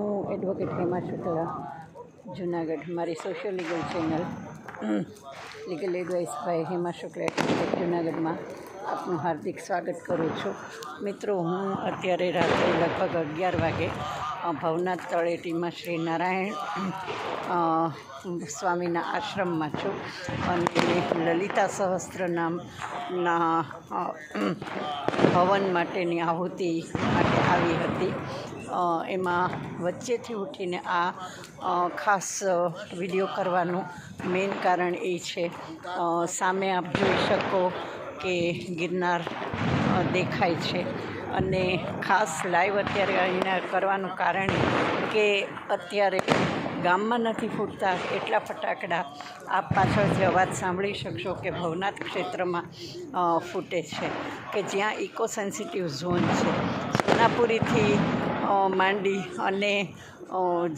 હું એડવોકેટ હેમા શુક્લા જુનાગઢ, મારી social legal channel legal advice by Hema Shukla જુનાગઢમાં આપનું હાર્દિક સ્વાગત કરું છું. મિત્રો, હું અત્યારે રાત્રે લગભગ અગિયાર વાગે ભવનાથ તળેટીમાં શ્રી નારાયણ સ્વામીના આશ્રમમાં છું અને લલિતા સહસ્ત્ર નામના ભવન માટેની આહુતિ માટે આવી હતી. એમાં વચ્ચેથી ઉઠીને આ ખાસ વીડિયો કરવાનું મેઇન કારણ એ છે. સામે આપ જોઈ શકો કે ગિરનાર દેખાય છે. અને ખાસ લાઈવ અત્યારે અહીંયા કરવાનું કારણ કે અત્યારે ગામમાં નથી ફૂટતા એટલા ફટાકડા આપ પાછળથી અવાજ સાંભળી શકશો કે ભવનાથ ક્ષેત્રમાં ફૂટે છે કે જ્યાં ઇકો સેન્સિટિવ ઝોન છે. સોનાપુરીથી માંડી અને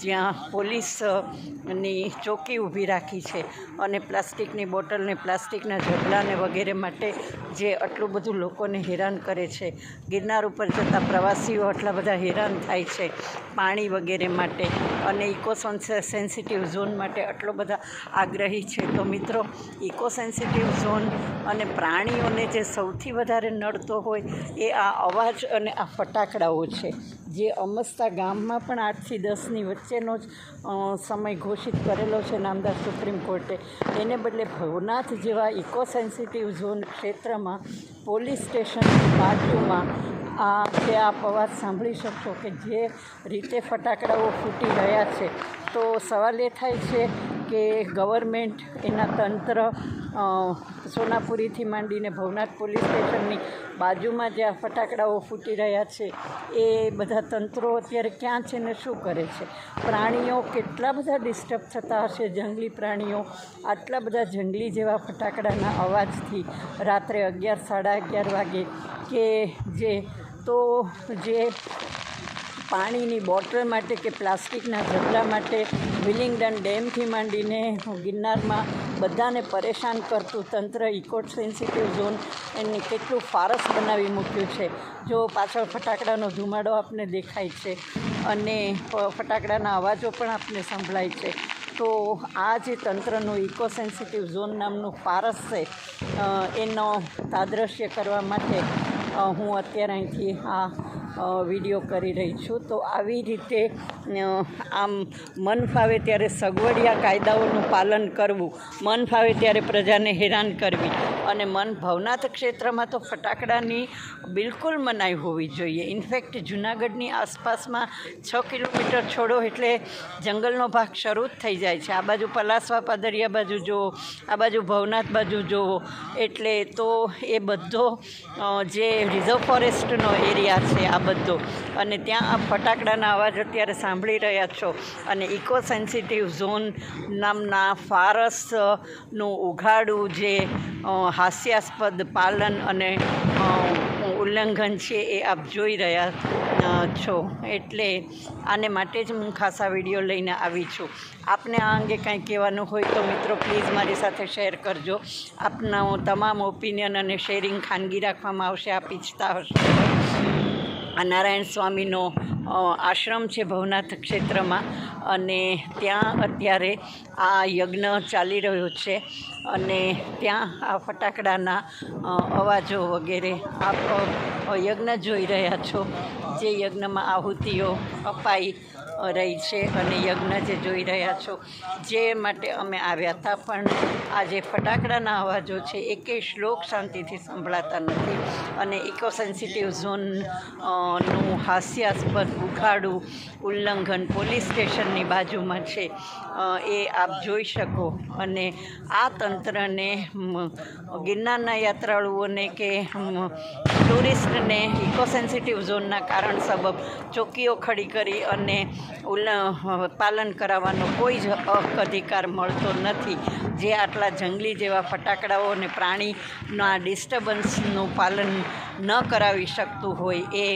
જ્યાં પોલીસની ચોકી ઊભી રાખી છે અને પ્લાસ્ટિકની બોટલને, પ્લાસ્ટિકના ઝબલાને વગેરે માટે જે આટલું બધું લોકોને હેરાન કરે છે. ગિરનાર ઉપર જતા પ્રવાસીઓ આટલા બધા હેરાન થાય છે પાણી વગેરે માટે અને ઇકો સેન્સિટિવ ઝોન માટે આટલો બધા આગ્રહી છે. તો મિત્રો ઇકો સેન્સિટિવ ઝોન અને પ્રાણીઓને જે સૌથી વધારે નડતો હોય એ આ અવાજ અને આ ફટાકડાઓ છે. જે અમસ્તા ગામમાં પણ આઠથી દસની વચ્ચેનો જ સમય ઘોષિત કરેલો છે નામદાર સુપ્રીમ કોર્ટે. એને બદલે ભવનાથ જેવા ઇકો સેન્સિટિવ ઝોન ક્ષેત્રમાં પોલીસ સ્ટેશનની બાજુમાં આ જે આપ અવાજ સાંભળી શકશો કે જે રીતે ફટાકડાઓ ફૂટી રહ્યા છે, તો સવાલ એ થાય છે કે ગવર્મેન્ટ એના તંત્ર સોનાપુરીથી માંડીને ભવનાથ પોલીસ સ્ટેશનની બાજુમાં જે આ ફટાકડાઓ ફૂટી રહ્યા છે, એ બધા તંત્રો અત્યારે ક્યાં છે ને શું કરે છે? પ્રાણીઓ કેટલા બધા ડિસ્ટર્બ થતા હશે? જંગલી પ્રાણીઓ આટલા બધા જંગલી જેવા ફટાકડાના અવાજથી રાત્રે અગિયાર, સાડા અગિયાર વાગે કે જે તો જે પાણીની બોટલ માટે કે પ્લાસ્ટિકના ઝબલા માટે વિલિંગડન ડેમથી માંડીને ગિરનારમાં બધાને પરેશાન કરતું તંત્ર ઇકો સેન્સિટિવ ઝોન એને કેટલું ફારસ બનાવી મૂક્યું છે. જો પાછળ ફટાકડાનો ધુમાડો આપને દેખાય છે અને ફટાકડાના અવાજો પણ આપને સંભળાય છે, તો આ જે તંત્રનું ઇકો સેન્સિટિવ ઝોન નામનું ફારસ છે એનો તાદ્રશ્ય કરવા માટે હું અત્યારે અહીંથી આ વીડિયો કરી રહી છું. તો આવી રીતે આમ મન ફાવે ત્યારે સગવડિયા કાયદાઓનું પાલન કરવું. મન ફાવે ત્યારે પ્રજાને હેરાન કરવી. અને મન ભવનાથ ક્ષેત્રમાં તો ફટાકડાની બિલકુલ મનાઈ હોવી જોઈએ. ઇનફેક્ટ જુનાગઢની આસપાસમાં છ કિલોમીટર છોડો એટલે જંગલનો ભાગ શરૂ જ થઈ જાય છે. આ બાજુ પલાસવા પાદરિયા બાજુ જુઓ, આ બાજુ ભવનાથ બાજુ જુઓ. એટલે તો એ બધો જે રિઝર્વ ફોરેસ્ટનો એરિયા છે, આ બધો. અને ત્યાં આ ફટાકડાના અવાજ અત્યારે સાંભળી રહ્યા છો. અને ઇકો સેન્સિટિવ ઝોન નામના ફારસનું ઉઘાડું જે હાસ્યાસ્પદ પાલન અને ઉલ્લંઘન છે એ આપ જોઈ રહ્યા છો. એટલે આને માટે જ હું ખાસ વીડિયો લઈને આવી છું. આપને આ અંગે કાંઈ કહેવાનું હોય તો મિત્રો પ્લીઝ મારી સાથે શેર કરજો. આપના તમામ ઓપિનિયન અને શેરિંગ ખાનગી રાખવામાં આવશે, આપ ઈચ્છતા હશો. આ નારાયણ સ્વામીનો આશ્રમ છે ભવનાથ ક્ષેત્રમાં અને ત્યાં અત્યારે આ યજ્ઞ ચાલી રહ્યો છે અને ત્યાં આ ફટાકડાના અવાજો વગેરે આપ યજ્ઞ જોઈ રહ્યા છો. જે યજ્ઞમાં આહુતિઓ અપાઈ રહી છે અને યજ્ઞ જે જોઈ રહ્યા છો, જે માટે અમે આવ્યા હતા. પણ આ જે ફટાકડાના અવાજો છે એકે શ્લોક શાંતિથી સંભળાતા નથી અને ઇકો સેન્સિટિવ ઝોનનું હાસ્યાસ્પદ ઉઘાડું ઉલ્લંઘન પોલીસ સ્ટેશનની બાજુમાં છે. એ આપ જોઈ શકો. અને આ તંત્રને ગિરનારના યાત્રાળુઓને કે ટુરિસ્ટને ઇકો સેન્સિટિવ ઝોનના કારણ સબબ ચોકીઓ ખડી કરી અને પાલન કરાવવાનો કોઈ જ હક અધિકાર મળતો નથી. જે આટલા જંગલી જેવા ફટાકડાઓ અને પ્રાણીના ડિસ્ટર્બન્સનું પાલન ન કરાવી શકતું હોય એ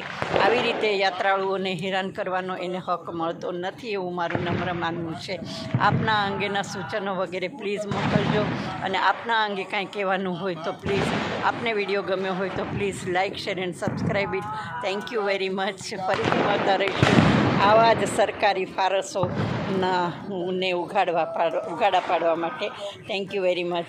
આવી રીતે યાત્રાળુઓને હેરાન કરવાનો એને હક મળતો નથી એવું મારું નમ્ર માનવું છે. આપના અંગેના સૂચનો વગેરે પ્લીઝ મોકલજો અને આપના અંગે કાંઈ કહેવાનું હોય તો પ્લીઝ આપને વીડિયો ગમ્યો હોય તો please like share and subscribe it. Thank you very much. ફરીથી મળતા રહીશું આવા જ સરકારી ફારસો ના ને ઉઘાડવા પાડ ઉઘાડા પાડવા માટે. Thank you very much